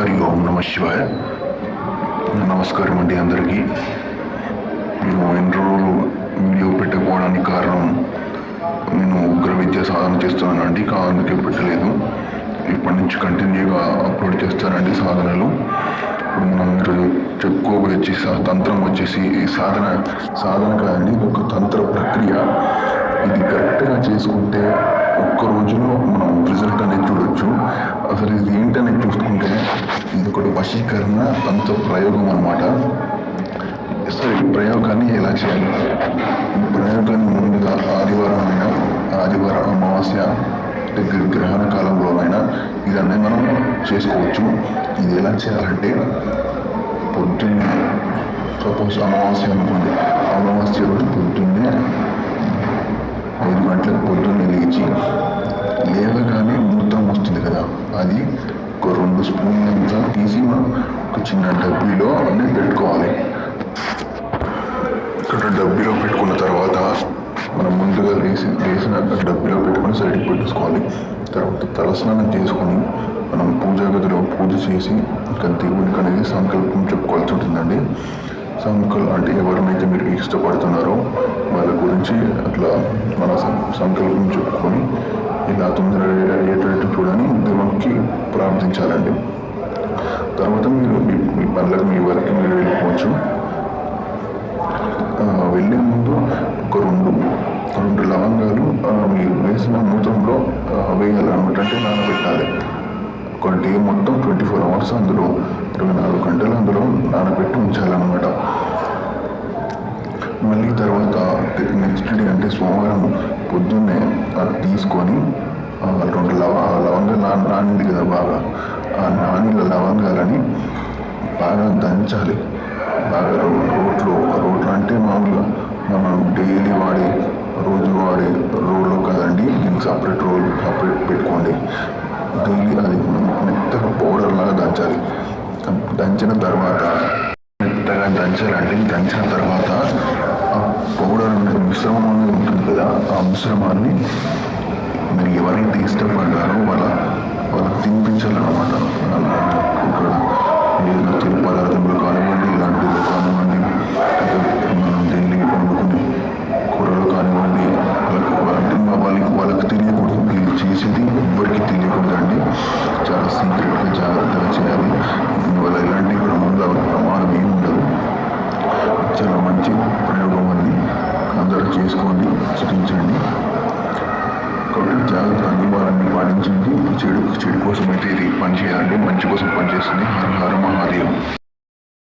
హరి ఓం నమ శివాయ. నమస్కారం అండి అందరికీ. నేను ఎన్ని రోజులు వీడియో పెట్టకపోవడానికి కారణం నేను ఉగ్ర విద్య సాధన చేస్తున్నానండి అందుకే పెట్టలేదు. ఇప్పటి నుంచి కంటిన్యూగా అప్లోడ్ చేస్తానండి సాధనలు. ఇప్పుడు మనం ఈరోజు చెప్పుకోబోయే తంత్రం వచ్చేసి ఈ సాధన సాధన కాదండి ఇది ఒక తంత్ర ప్రక్రియ. ఇది కరెక్ట్గా చేసుకుంటే ఒక్క రోజులో మనం రిజల్ట్ అనేది చూడొచ్చు. వశీకరణ తంతు ప్రయోగం అనమాట సరే ఈ ప్రయోగాన్ని ఎలా చేయాలి? ఈ ప్రయోగాన్ని ముందుగా ఆదివారం అయినా ఆదివారం అమావాస్య గ్రహణ కాలంలోనైనా ఇదన్నీ మనం చేసుకోవచ్చు. ఇది ఎలా చేయాలంటే పొద్దున్నే సపోజ్ అమావాస్య అనుకోండి. అమావాస్య రోజు పొద్దున్నే ఐదు గంటలకు పొద్దున్నే లేచి లేవగానే మూత్రం వస్తుంది కదా అది ఒక రెండు స్పూన్లంతా తీసి మనం ఒక చిన్న డబ్బీలో అన్నీ పెట్టుకోవాలి. ఇక్కడ డబ్బీలో పెట్టుకున్న తర్వాత మనం ముందుగా వేసి వేసిన డబ్బీలో పెట్టుకొని సైడ్కి పెట్టేసుకోవాలి. తర్వాత తలస్నానం చేసుకొని మనం పూజా గదిలో పూజ చేసి ఇంకా దేవునికి అనేది సంకల్పం చెప్పుకోవాల్సి ఉంటుందండి. సంకల్ అంటే ఎవరినైతే మీరు ఇష్టపడుతున్నారో వాళ్ళ గురించి అట్లా మన సం- సంకల్పం చెప్పుకొని ఇలా తొందరగా అయ్యేటట్టు దేవునికి ప్రార్థించాలండి తర్వాత మీరు మీ మీ పనులకు మీ వరకు మీరు వెళ్ళిపోవచ్చు. వెళ్ళే ముందు ఒక రెండు రెండు లవంగాలు మీరు వేసిన మూతంలో ఆ, వేయాలన్నమాట. అంటే నానబెట్టాలి. ఒక డే మొత్తం ట్వంటీ ఫోర్ అవర్స్ అందులో ఇరవై నాలుగు గంటలు అందులో నానబెట్టి ఉంచాలన్నమాట. మళ్ళీ తర్వాత నెక్స్ట్ డే అంటే సోమవారం పొద్దున్నే అది తీసుకొని రెండు లవ ఆ లవంగాలు నా నానింది కదా బాగా. ఆ నానిన లవంగాలని బాగా దంచాలి. బాగా రో రోట్లో రోట్లో అంటే మామూలుగా మనం డైలీ వాడే రోజు వాడే రోల్లో కదండి దీనికి సపరేట్ రోల్ సపరేట్ పెట్టుకోండి. డైలీ అది మెత్తగా పౌడర్ లాగా దంచాలి. దంచిన తర్వాత మెత్తగా దంచాలంటే దంచిన తర్వాత ఆ పౌడర్ మిశ్రమం అనేది ఉంటుంది కదా ఆ మిశ్రమాన్ని మీరు ఎవరైతే ఇష్టపడ్డారో వాళ్ళ వాళ్ళకి తినిపించాలన్నమాట. ఇక్కడ ఏదో తిరుపతి కానివ్వండి ఇలాంటివి కానివ్వండి మనం డైలీ వండుకునే కూరలు కానివ్వండి వాళ్ళకి వాళ్ళకి వాళ్ళకి వాళ్ళకి తెలియకూడదు. వీళ్ళు చేసేది ఎవ్వరికి తెలియకూడదండి. చాలా సీక్రెట్గా జాగ్రత్తగా చేయాలి. దీనివల్ల ఎలాంటి ప్రమాద ప్రమాదం ఏమి ఉండదు. చాలా మంచి ప్రయోగం అండి. అందరూ చేసుకోండి సృష్టించండి. జాగ్రత్త నివారాన్ని పాటించండి. చెడు చెడు కోసం అయితే ఇది పనిచేయాలండి. మంచి కోసం పనిచేస్తుంది. హర హర మహాదేవ్.